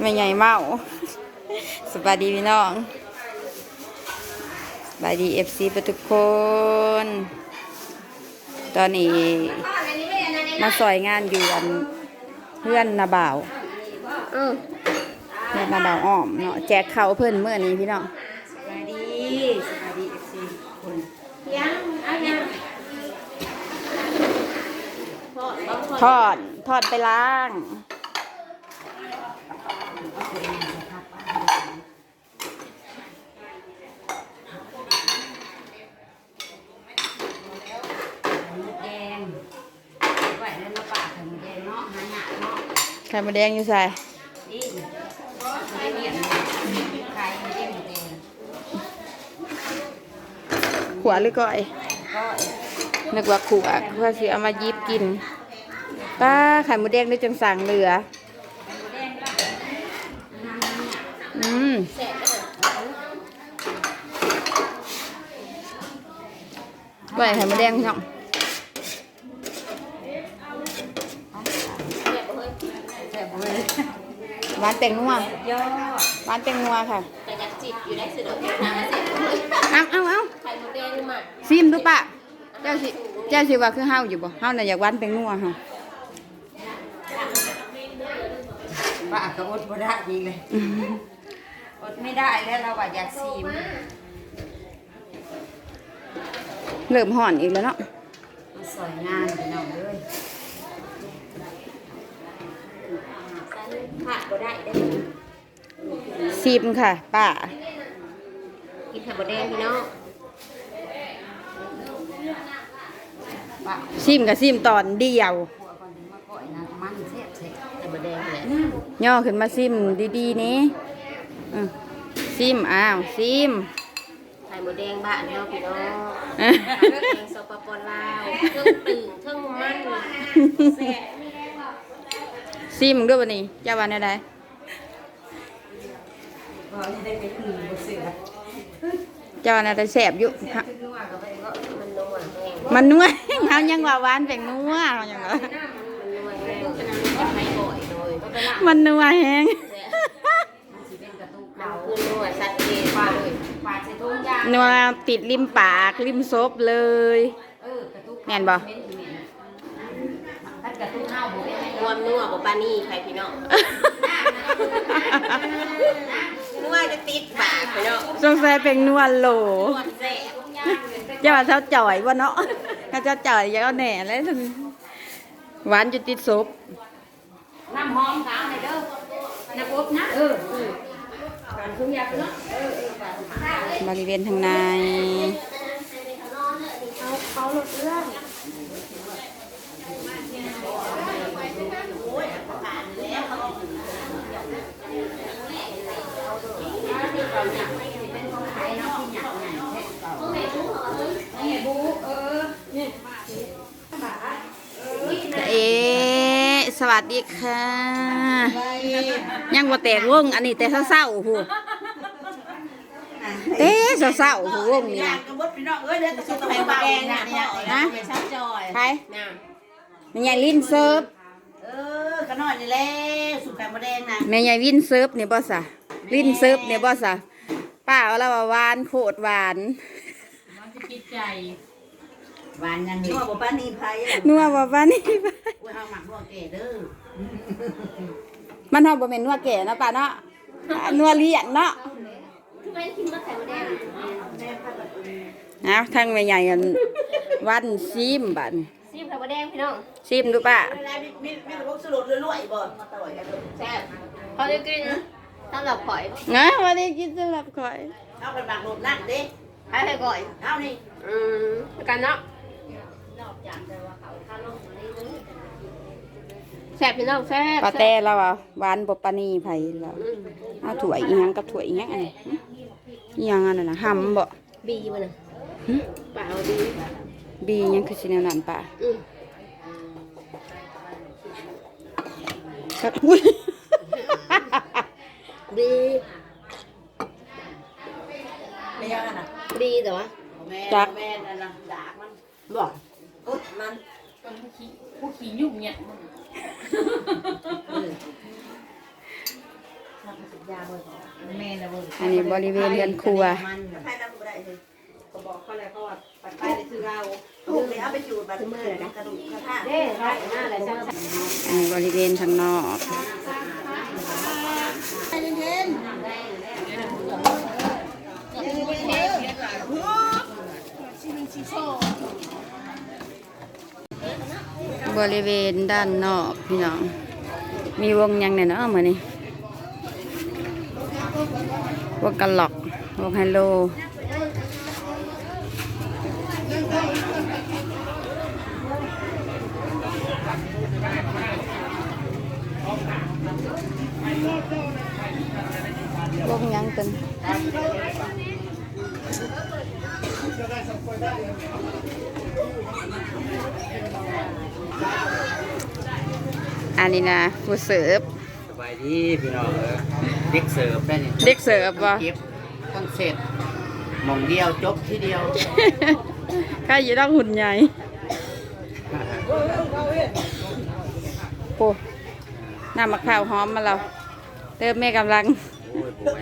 ไม่ใหญ่เมาสบายดีพี่น้องสบายดีเอฟซีทุกคน ตอนนี้มาสอยงานอยู่อันเพื่อนนาบ่าวเออเพื่อนนาบ่าวอ้อมเนาะแจกเขาวเพื่อนเมื่อนี้พี่น้องสวัสดีสวัสดีเอฟซีคนยังเอายังพอต้องพอทอดทอดไปล้างหมูแดง ไข่มดแดงอยู่ใส่นี่ไม่เนียนไข่หมูแดงหมูแดงขวหรือก้อยนึกว่าขวเพื่อสิเอามายิบกินป้าไข่มดแดงได้จังสั่งเหลือ อื มไหวไข่มดแดงพี่น้องแซ่บเลยหวานแตงนัวยอดหวานแตงนัวค่ะแต่ยักจิตอยู่ได้สุดอกน้ำเสร็จเอาเอาเอาไข่มดแดงหมักซิมดูปะเจ้าสิเจ้าสิว่าคือเฮาอยู่บ่เฮาน่ะอยากหวานแตงนัวเฮาป่าก็อดบ่ได้ดีเลย อดไม่ได้แล้วเราว่าอยากซีมเริ่มห่อนอีกแล้วเนาะมาสอยงานพี่น้องเลยผัดก็ได้ได้ซิมค่ะป้ากินไข่มดแดงพี่น้องป่าซิมกับซิมตอนเดียวขัวก่อนถึงมาก่อยนะมันแซ่บแซ่บไข่มดแดงแหละย่อขึ้นมาซิมดีๆนี้อืม ซิมอ้าวซิมไข่มดแดงบ้านเนาะพี่น้องเอ้ยไข่มดแดงสปปลาวเครื่องตึงเครื่องมันแซ่บซิมด้วยวันนี้เจ้าวันอะไรพอจะได้ไปอื่นบ่เสือเจ้าวันอะไรแสบอยู่ฮะนัวก็ไปก็มันนัวแห้งมันนัวเขายังว่าหวานเป็นนัวเขายังว่ามันนัวแห้งจะนำจะไปบ่อยเลยก็ไปละมันนัวแฮงมันสิ เป็นกระตุกเราเก่าคือนัวชัดเจนปาดเลยปาดใส่ทุ่งยางนัวติดริมปากริมซบเลย เออกระตุกแม่นบ่ ถ้ากระตุกเน่าบ่ได้ไหมรวมนัวบ่ปานี่ใครพี่น้องนัวจะติดปากพี่น้องสงสัยเป็นนัวโหลนัวแซ่บเจ้าว่าเจ้าจ่อยว่าเนาะถ้าเจ้าจ่อยอย่าเอาแหน่แล้วหวานจะติดซบน้ำหอมกลางเลยเด้อน้ำอบนะเออ บริเวณทางในเขาเขาหลุดเรื่อง เอ๊ะส วัสดีค่ะ ยังบ่แตกวงอันนี้แต่เศร้าๆหูเต้เศร้าๆหูวงนี่นะกระบดพี่น้องเอ้ยเด้อสุดไข่มดแดงน่ะเนี่ยนะไปซับจอยใครน่ะแม่ใหญ่ลิ้นเซิร์ฟเออขน้อยนี่แหละสุดไข่มดแดงน่ะแม่ใหญ่วินเซิร์ฟเนี่ยบ่ซะลิ้นเซิร์ฟเนี่ยบ่ซะป้าเอาแล้วว่าหวานโคตรหวานหวานยังนัวบ่ปานนี้ไผนัวบ่ปานนี้ อุ้ยเอาหมักนัวแก่เด้อมันเฮาบ่แม่นนัวแก่เนาะป้าเนาะอ่านัวเลี้ยงเนาะทำไมกินมาไข่มดแดงนะทางแม่ใหญ่กันวันซิมบัดนี้ซีมไข่มดแดงพี่น้องซิมดูป้าเวลามีมีมีระบบสลดรวยๆบ่มาต่อยกันเด้อแซ่บเขาได้กินสำหรับข่อยนะวันนี้กินสำหรับข่อยเอากันบักโลดนั่นเด้ให้ให้ก่อยเอานี่อืมกันเนาะแซ่บพี่น้องแซ่บปลาแต่เราอะหวานบ่ปานนี้ไผเราอืมเอาถ้วยอีหยังกับถ้วยอีหยังอันนี้อีหยังอันนั้นน่ะหำบ่บีมันน่ะหึเปล่าบีบีหยังคือสิแนวนั้นป้าอืมครับอุ้ยบีไม่ยังน่ะบีแต่ว่าแม่แม่นั่นน่ะดากมันบอกอุ๊ดมันผู้ขี่ยุ่งเนี่ยเอันนี้บริเวณเรือนครัว ใครนำบ่ได้เลยก็บอกเขาเลยเขาว่าปัดไปเลยคือเราถูกเลยเอาไปจูดบัดมือนะกระดูกกระทะเด้ได้หน้าอะไรจังอันนี้บริเวณทางนอกบริเวณด้านนอกพี่น้อง มีวงยังเนี่ยเนาะเหมือนนี่วงกันหลอกวงไฮโลวงยังเต็น อันนี้นะผู้เสิร์ฟ สบายดีพี่น้องเออเด็กเสิร์ฟได้นี่เด็กเสิร์ฟวะเก็บทั้งเสร็จหมองเดียวจบทีเดียวใกล้อยู่ต้องหุ่นใหญ่โอ้น้ำมะพร้าวหอมมาแล้วเติมแม่กำลังโอ้ยป่วย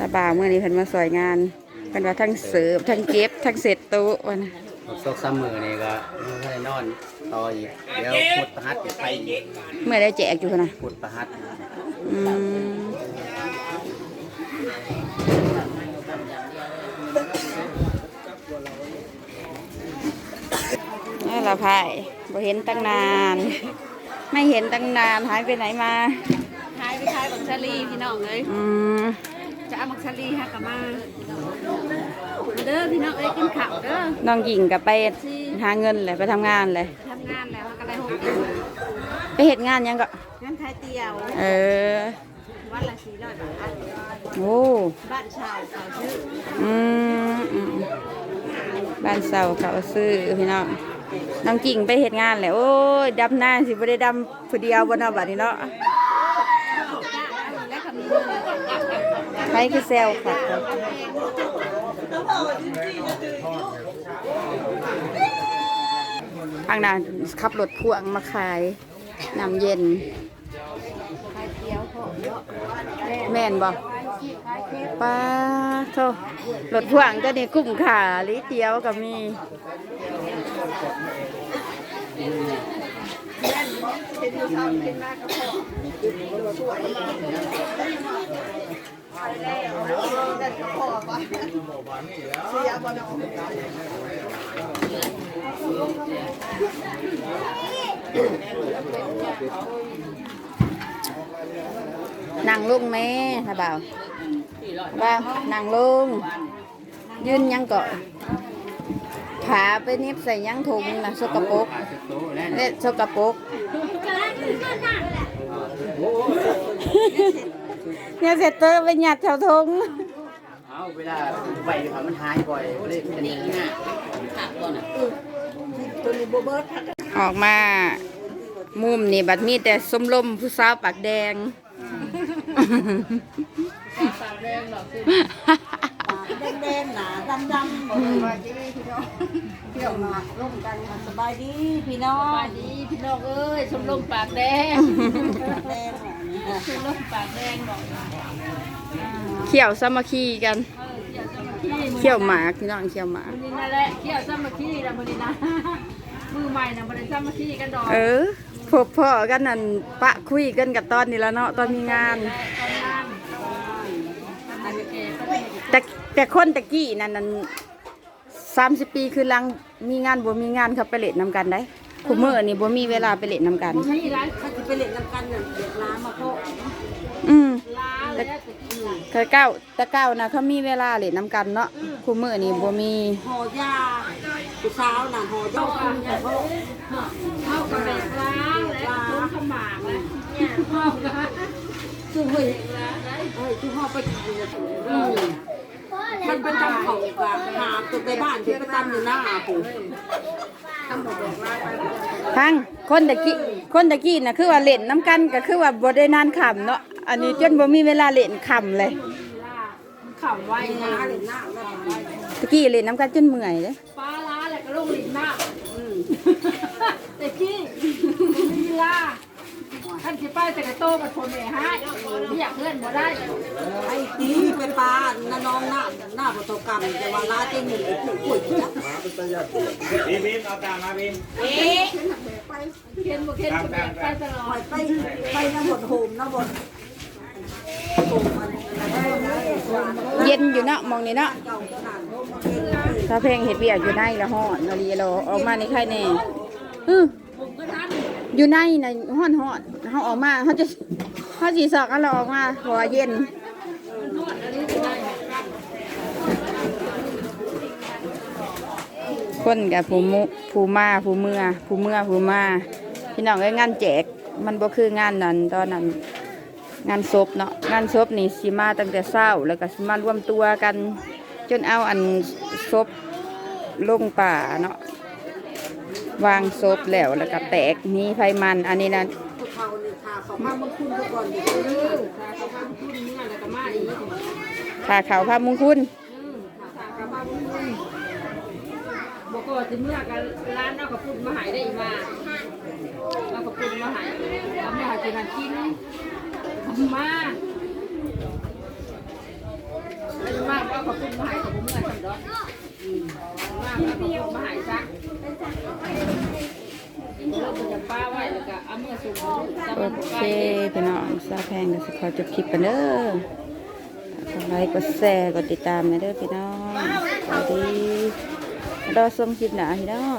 ระบาวเมื่อนี้เพิ่นมาสวยงานเป็นว่าทั้งเสิร์ฟทั้งเก็บทั้งเสร็จตู้วันนี้ซอกซ้ำมือนี่ก็ไม่ได้นอน ต่ออีก เดี๋ยวพุดประหัดไปอีกเมื่อได้แจกอยู่นะพุดประหัดอืมนี่ละพายบ่เห็นตั้งนาน ไม่เห็นตั้งนานหายไปไหนมาท้ายไปท้ายบักชาลีพี่น้องเลยอืมจะเอาบักชาลีฮักกะมาเด้อพี่น้องเอ้ยกินข้าวเด้อน้องหญิงกับไปหาเงินเลยไปทำงานเลยทำ งานแล้วก็ได้หกไปเห็ดงานยังก็ งานไทยเตียวเออ วันละสี่ร้อยบาทโอ้ บ้านชาวเขาชื่ออืมอืมบ้านเสาเขาซื้อพี่น้อง น้องกิ่งไปเห็ดงานแหละโอ้ยดำหน้าสิบ่ได้ดำผู้เดียวบนเอาบัดนี้เนาะและคำนี้ใครคือเซลค่ะ ทางนั้นขับรถพ่วงมาขายน้ำเย็นแม่นบ่ป้าโทรถพ่วงก็นี่กุ้มขาลิเตียวก็มี นั่งลงแม่ถ้าบ่าวบ่าวนั่งลง ยืนยังก่อนขาไปเนิบใส่ยังถุงนะสกปรกปลาสโตแล้วเละสกปรกเนี่ยเสร็จเตอร์ไปหยัดแถวทงเอาเวลาไปอยู่ครับมันหายบ่อยเลยเป็นอย่างนี้นะ ออกมา มุมนี่บัดมีแต่ส้มลมผู้สาวปากแดงแดงๆหนาดำๆบ่เลยว่าจะได้พี่น้องเที่ยวมาร่วมกันสบายดีพี่น้องสวัสดีพี่น้องเอ้ยชมรมปากแดงแดงอะชมรมปากแดงบอกเขี่ยวสามัคคีกันเออเกี่ยวสามัคคีมือเขี่ยวหมากพี่น้องเขี่ยวหมากนี่นั่นแหละเกี่ยวสามัคคีนะมือนี้นะ มือใหม่นะมือนี้สามัคคีกันดอกเออพบพ่อกันนั่นปะคุยกันกับตอนนี้แล้วเนาะตอนมีงานตอนนั้นอันนี้แกก็ได้แต่แต่คนตะกี้นั่นนั่นสามสิบปีคือหลังมีงานบ่มีงานเขาไปเล่นนำกันได้คุมื้อนี่บ่มีเวลาไปเล่นนำกันใช่ร้านถ้าจะไปเล่นน้ำกันน่ะเด็กล้ามาโคอืมร้านเลยนะตะกี้แต่เก้าแต่เก้านะเขามีเวลาเล่นนำกันเนาะคุมื้อนี่บ่มีห่อยา ผู้สาวน่ะห่อยาคุณอย่าโทษเข้ากับแบบล้างและต้นขมากเลยเนี่ยเข้ากันซึ่งเฮ้ยเฮ้ยที่ห่อไปกินเนี่ยอืมมันเป็นทำเขากลางหาตัวในบ้านที่ไปตำอยู่หน้าปู่ทำบอกบอกลาไปทั้งคนตะกี้คนตะกี้น่ะคือว่าเล่นนำกันก็คือว่าบ่ได้นานค่ำเนาะอันนี้จนบ่มีเวลาเล่นค่ำเลยขำไว้หนะน้าเลยหน้าแล้วไปตะกี้เล่นนำกันจนเมื่อยเลย ป้าล้าแหละก็ลงลิ้นหน้าอืมแต่กี้ลีลาท่านสิไปแต่กระโตมาชนเลยฮะไม่อยากเลื่อนบ่ได้ไอ้ตีเป็นปลาน้าน้องหน้าหน้าประตูกรรมจะว่าลาเต้นหนึ่งผู้ป่วยจักบีบีมเอาตามมาบีมเขียนบ่เขียนบ่เขียนไปตลอไปดไปไปน้ำบดโฮมน้ำบดโฮมมันอะไรนะหวานเย็นอยู่เนาะมองนี่เนาะเก่าขนาด ถ้าเพลงเห็ดเบียกอยู่ในละห้อนนาลีเราออกมาในไข่แน่อื้ออยู่ในน่ะห้อนห้อนเขาออกมาเขาจะเขาสีสอกเอาเราออกมาเพราะว่าเย็นคนกับผู้มุผู้มาผู้เมื่อผู้เมื่อผู้มาพี่น้องเอ้ยงานแจก มันบ่คืองานนั้นตอนนั้นงานศพเนาะงานศพนี่สิมาตั้งแต่เช้าแล้วก็สิมารวมตัวกัน จนเอาอันศพ ลงป่าเนาะวางศพแล้วแล้วก็แตกหนี้ไฟมันอันนี้นะผู้เฒ่านี่ทาเขามามันคุณทุกคนอยู่เออถ้าเขาพาขึ้นเมื่อแล้วก็มาอีกขาขาวพระมงคุณถ้าเขาพาขึ้นบ่ก็สิเมื่อกันร้านเอากระปุ่นมาหายได้อีกมาเอากระปุ่นมาหายเอามาหายกินกินมามาเอากระปุ่นมาหายกับผมเมื่อสันดอกมาเอากระปุ่นมาห โอเคพี่น้องซาแพงก็สิขอจบคลิปกันเด้อกดไลค์กดแชร์กดติดตามนะเด้อพี่น้องสวัสดีรอชมคลิปหนาพี่น้อง